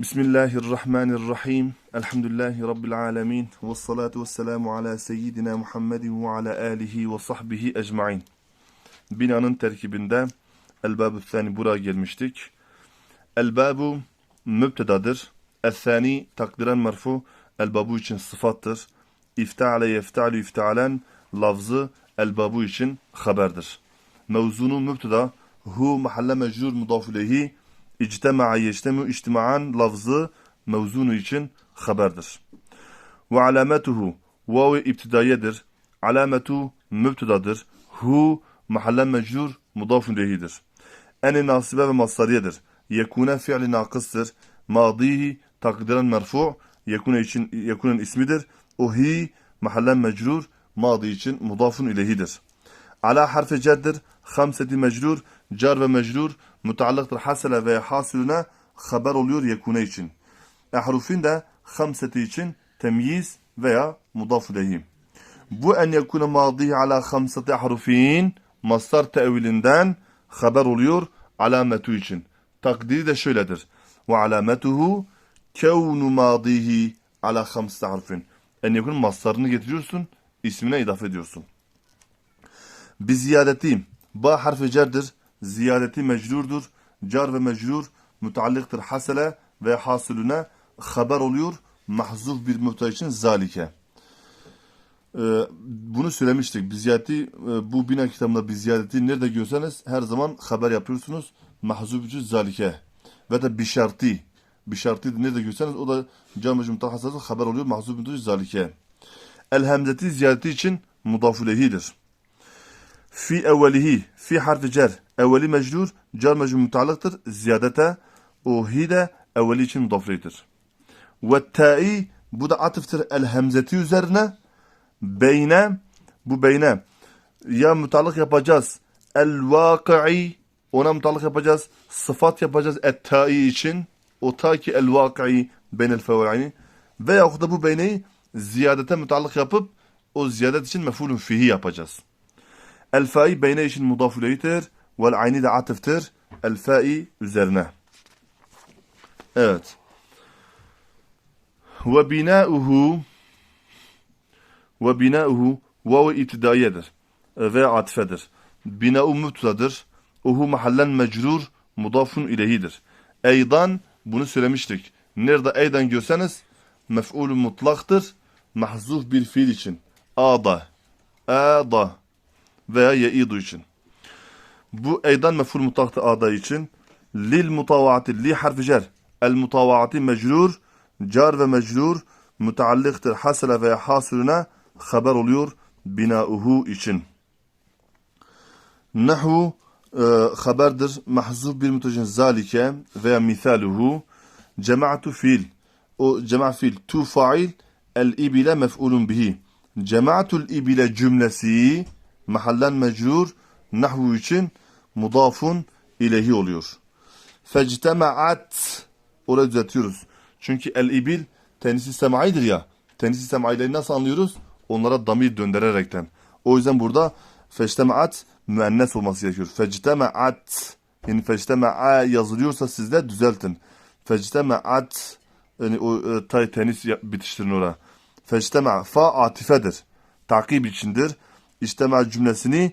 Bismillahirrahmanirrahim. Elhamdülillahi Rabbil alemin. Ve salatu ve selamu ala seyyidina Muhammedin ve ala alihi ve sahbihi ecmain. Binanın terkibinde El-Babu Thani buraya gelmiştik. El-Babu mübtedadır. El-Thani takdiren merfu. El-Babu için sıfattır. İfta'ale yefta'lu ifta'alen lafzı El-Babu için haberdir. Mevzunu mübteda. Hu mahalle mecrur mudafilehi İctema'a yeştemu içtima'an lafzı mevzunu için haberdir. Ve alametuhu vav ibtidayedir. Alametu mübtedadır. Hu mahallen mecrur mudafun lehidir. En nasibe ve masariyedir. Yekune fi'li nakıstır. Madihi takdiren merfu' yekune için yekunen ismidir. O hi mahallen mecrur madi için mudafun ilehidir. Ala harfi cerdir. Hamseti mecrur car ve mecrur mutaallıktır hasele ve hasülüne haber oluyor yekune için. Ehrufin de hamseti için temyiz veya mudaf ileyhi. Bu en yekune madihi ala hamseti harufin mastar tevilinden haber oluyor alametu için. Takdiri de şöyledir. Ve alametuhu kevnu madihi ala hamseti harfin. En yakın mastarını getiriyorsun, ismine idafe ediyorsun. Bi ziyadeti ba harfi cerdir. Ziyadeti mecrurdur. Car ve mecrur müteallıktır hasele ve hasülüne haber oluyor. Mahzuf bir müpteda için zalike. Ee, bunu söylemiştik. Biziyati e, bu bina kitabında biziyati nerede görseniz her zaman haber yapıyorsunuz. Mahzuf için zalike. Ve de bişarti. Bişarti nerede görseniz o da camacı mutahasası haber oluyor. Mahzuf için zalike. El hemzeti ziyadeti için mudafulehidir. Fi evvelihi. Fi harfi cer. Evveli mecrur. Car mecrur mutaallıktır. Ziyadete. O hi de evveli için mudaflidir. Ve ta'i. Bu da atıftır el hemzeti üzerine. Beyne. Bu beyne. Ya mutallık yapacağız. El vaki'i. Ona mutallık yapacağız. Sıfat yapacağız. Et ta'i için. O ta ki el vaki'i. Beynel feva'ini. Veyahut da bu beyneyi ziyadete mutallık yapıp o ziyadet için mefulun fihi yapacağız. El fa'i beyne için mudafüleytir. Vel ayni de atıftır. El fa'i üzerine. Evet. Ve binauhu ve binauhu vav itidayedir ve atfedir. Bina'u mübtedadır. Uhu mahallen mecrur mudafun ilehidir. Eydan bunu söylemiştik. Nerede eydan görseniz mef'ulü mutlaktır. Mahzuf bir fiil için. Ada. Ada. Veya ye'idu için. Bu eydan mef'ul mutlaktı ada için. Lil mutavaati li harfi cer. El mutavaati mecrur. Car ve mecrur müteallıktır. Hasele veya hasülüne haber oluyor binauhu için. Nahu e, haberdir. Mahzuf bir mütecin zalike veya misaluhu. Cemaatu fiil. O cema fiil tu fail el ibile mef'ulun bihi. Cemaatul ibile cümlesi mahallen mecrur nahvu için mudafun ilehi oluyor. Fectemaat orayı düzeltiyoruz. Çünkü el ibil tenisi semaidir ya. Tenisi semaileri nasıl anlıyoruz? Onlara damir döndürerekten. O yüzden burada feçtemaat müennes olması gerekiyor. Fectemaat yani fectema'a yazılıyorsa sizde düzeltin. Fectemaat yani o e, tay tenis bitiştirin oraya. Fectema fa atifedir. Takip içindir. İstema cümlesini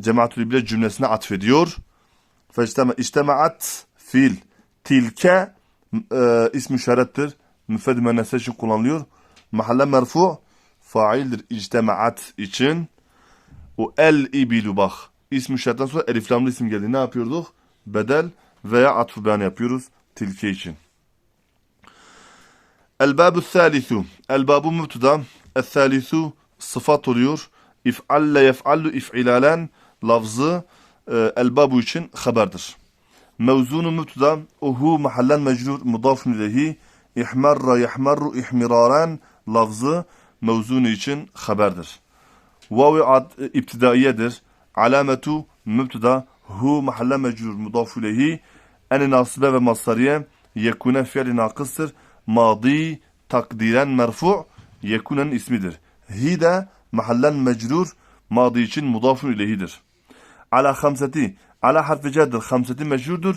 cemaatül bile cümlesine atfediyor. Fectema istemaat fiil. Tilke e, ismi işarettir. Müfred müennese için kullanılıyor. Mahalle merfu faildir ictemaat için. O el ibilu bak. İsmi işaretten sonra eliflamlı isim geldi. Ne yapıyorduk? Bedel veya atfı beyan yapıyoruz. Tilke için. El-babu thalithu. El-babu mübteda. El-thalithu sıfat oluyor. İf'alle yef'allu if'ilalen lafzı e, el-babu için haberdir. Mevzunu mübteda. Uhu mahallen mecrur mudafun ilehi. İhmarra yahmarru ihmiraran lafzı mevzunu için haberdir. Vavi ad iptidaiyedir. Alametu mübteda. Hu mahalle mecrur mudaf ilehi. En nasibe ve masariye yekune fiili nakıstır. Madi takdiren merfu yekunen ismidir. Hi de mahallen mecrur madi için mudafun ilehidir. Ala hamseti ala harfi cerdir. Hamseti mecrurdur.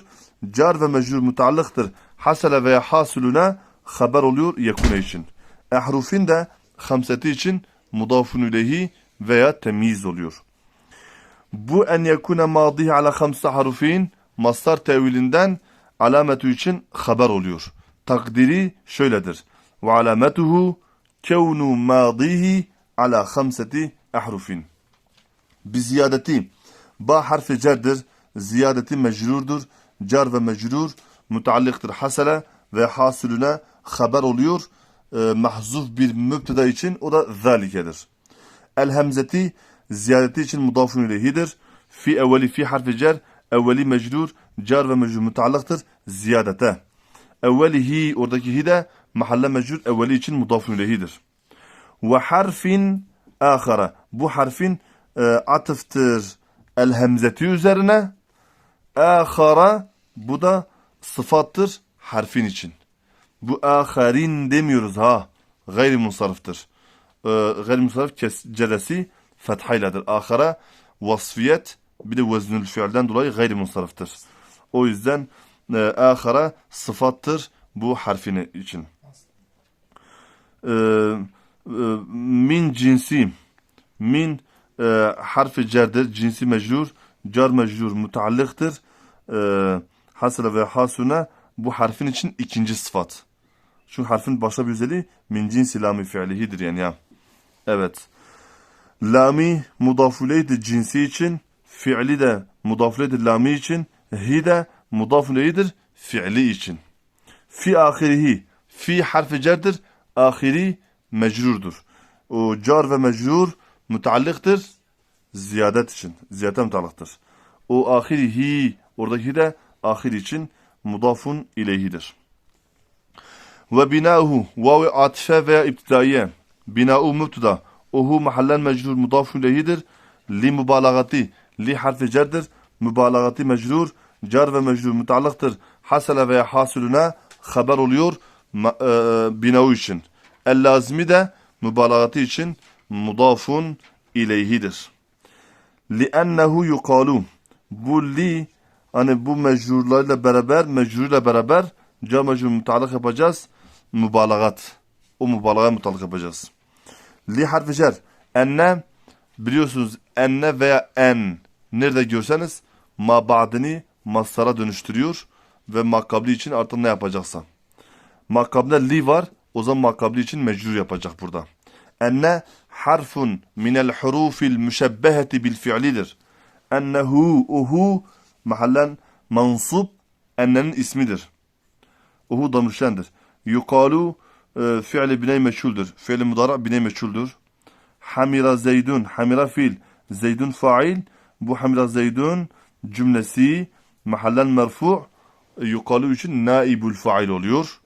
Car ve mecrur mutaallıktır. hasele veya hasuluna haber oluyor yekune için. Ehrufin de hamseti için mudafun ileyhi veya temyiz oluyor. Bu en yekune madihi ala hamsa harufin mastar tevilinden alametu için haber oluyor. Takdiri şöyledir. Ve alametuhu kevnu madihi ala hamseti ahrufin. Bi ziyadeti ba harfi cerdir. Ziyadeti mecrurdur. Car ve mecrur mütealliktır. Hasele ve hasülüne haber oluyor. E, mahzuf bir mübteda için o da zalikedir. El hemzeti ziyadeti için mudafun ileyhidir. Fi evveli fi harfi cer. Evveli mecrur. Car ve mecrur müteallıktır. Ziyadete. Evvelihi oradaki hi de mahalle mecrur evveli için mudafun ileyhidir. Ve harfin ahara. Bu harfin e, atıftır. El hemzeti üzerine. Ahara bu da sıfattır harfin için. Bu aharin demiyoruz ha. Gayri munsarıftır. Ee, gayri munsarif kes, ceresi fethayladır. Ahara vasfiyet bir de veznül fiilden dolayı gayri munsarıftır. O yüzden e, ahara sıfattır bu harfini için. Ee, e, min cinsi min e, harfi cerdir. Cinsi mecrur. Car mecrur müteallıktır. E, hasıla ve hasuna bu harfin için ikinci sıfat. Şu harfin başka bir özelliği min cinsi lami fiilihidir yani ya. Evet. Lami mudafuleydi cinsi için, fiili de mudafuleydi lami için, hi de mudafuleydir fiili için. Fi ahirihi, fi harfi cerdir, ahiri mecrurdur. O car ve mecrur müteallıktır ziyadet için, ziyadete müteallıktır. O ahirihi, oradaki de ahir için mudafun ileyhidir. Ve binâhu vav atife veya iptidaiye. Binâ'u mübteda. Ohu mahallen mecrur mudafun ileyhidir. Li mübalagati. Li harfi cerdir. Mübalagati mecrur. Car ve mecrur müteallıktır. Hasele veya hasuluna haber oluyor e, binâ'u için. El lazimi de mübalagati için mudafun ileyhidir. لِأَنَّهُ yukalu. Bu li hani bu mecrurlarla beraber, mecrurla beraber ca mecrur mutalak yapacağız. Mübalagat. O mübalağa mutalak yapacağız. Li harfi cer. Enne biliyorsunuz enne veya en nerede görseniz ma ba'dini masara dönüştürüyor ve makabli için artık ne yapacaksa. Makabde li var. O zaman makabli için mecrur yapacak burada. Enne harfun minel hurufil müşebbeheti bil fi'lidir. Ennehu, uhu mahallen mansup ennenin ismidir. Uhu da müşendir. Yukalu e, fiili biney meçhuldür. Fiili mudara biney meçhuldür. Hamira zeydun, hamira fiil. Zeydun fail. Bu hamira zeydun cümlesi mahallen merfu' yukalu için naibul fail oluyor.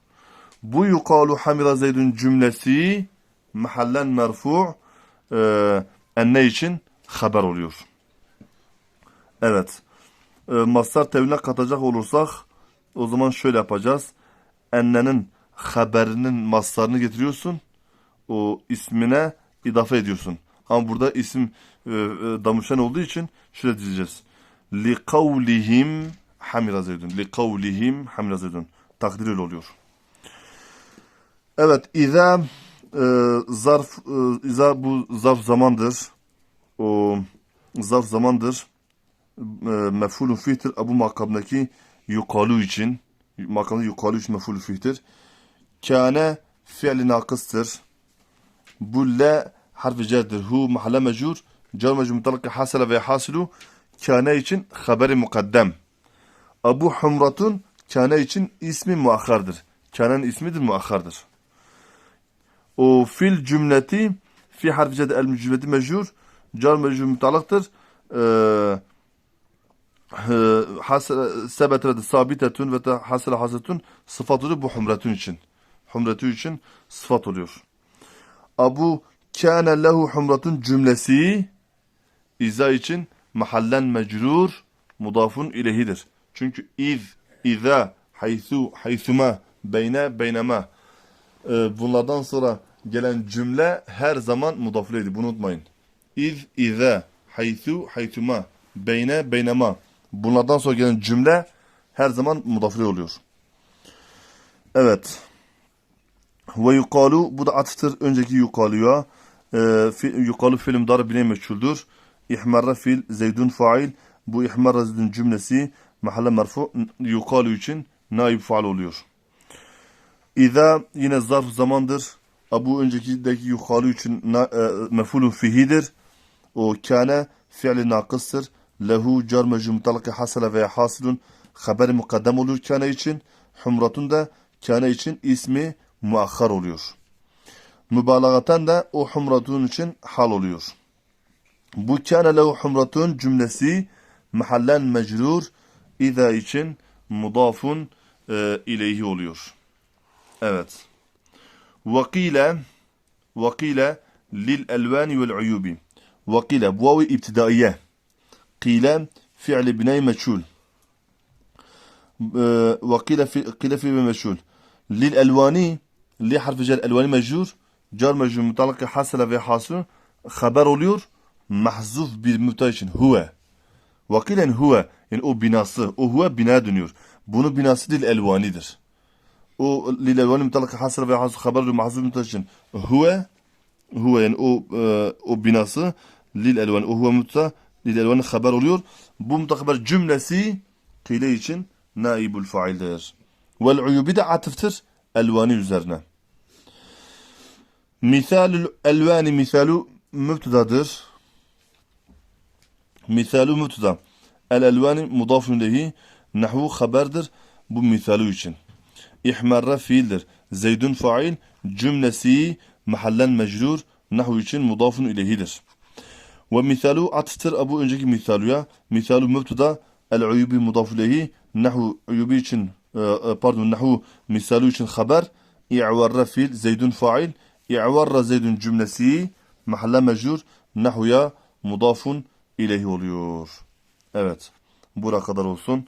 Bu yukalu hamira zeydun cümlesi mahallen merfu' e, enne için haber oluyor. Evet. E, mastar tevhine katacak olursak o zaman şöyle yapacağız. Ennenin haberinin mastarını getiriyorsun. O ismine idafe ediyorsun. Ama burada isim e, e, damuşan olduğu için şöyle diyeceğiz. Li kavlihim hamira zeydun. Li kavlihim hamira zeydun. Takdir öyle oluyor. Evet. İza e, zarf e, iza bu zarf zamandır. O zarf zamandır. E, mef'ulun fihtir. Bu makamdaki yukalu için makamda yukalu için mef'ulun fihtir. Kâne fiili nakıstır. Bu le harfi cerdir. Hu mahalle mecur. Car mecur mutalaka hasele ve hasilu. Kâne için haberi mukaddem. Abu Humratun kâne için ismi muakkardır. Kâne'nin ismidir muakkardır. O fil cümleti fi harfi cede el cümleti mecur car mecur mütalaktır. Ee, sebetrede sabitetun ve hasile hasetun sıfat oluyor bu humretun için. Humretu için sıfat oluyor. Abu kâne lehu humretun cümlesi iza için mahallen mecrur mudafun ilehidir. Çünkü iz, iza, haythu, haythuma, beyne, beynema bunlardan sonra gelen cümle her zaman mudafleydi. Bunu unutmayın. İz, ize, haythu, haytuma, beyne, beynema. Bunlardan sonra gelen cümle her zaman mudafle oluyor. Evet. Ve yukalu bu da atıftır önceki yukaluya. Ee, fi, yukalu fiilim darb bile meçhuldür. İhmarra fiil zeydun fail. Bu ihmarra zeydun cümlesi mahalle merfu yukalu için naib faal oluyor. İza yine zarf zamandır. Bu öncekideki yukalu için na, e, mefulun fihidir. O kâne fiili nakıstır. Lehu car mecru mutalaka hasale veya hasilun haberi mukaddem olur kâne için. Humratun da kâne için ismi muakhar oluyor. Mübalağaten de o humratun için hal oluyor. Bu kâne lehu humratun cümlesi mahallen mecrur İza için mudafun e, ileyhi oluyor. Evet. Vakile vakile lil elvani vel uyubi. Vakile bu vavi ibtidaiye. Kile fi'li binay meçhul. وقيل في قيل في مجهول للالواني li harfi cer elvani mecrur car mecrur mutalaka hasele ve hasıl haber oluyor mahzuf bir müpteda için huve vakilen huve yani o binası o huve bina dönüyor bunu binası lil elvanidir o lil elvani mutalaka hasele ve hasıl haber oluyor mahzuf müpteda için huve huve yani o e, o binası lil elvani o huve müpteda lil elvani haber oluyor bu mütehaber cümlesi kile için naibul faildir vel uyubi de atıftır elvani üzerine. Misalul elvani misalu mübtedadır. Misalu mübteda. El elvani mudafun lehi nahvu haberdir. Bu misalu için. İhmarra fiildir. Zeydun fail cümlesi mahallen mecrur nahvu için mudafun ilehidir. Ve misalu atıftır bu önceki misaluya. Misalu mübteda el uyubi mudafun lehi nahvu uyubi için pardon nahu misalu için haber i'varra fiil zeydun fail i'varra zeydun cümlesi mahalle mecrur nahuya mudafun ileyhi oluyor. Evet. Bura kadar olsun.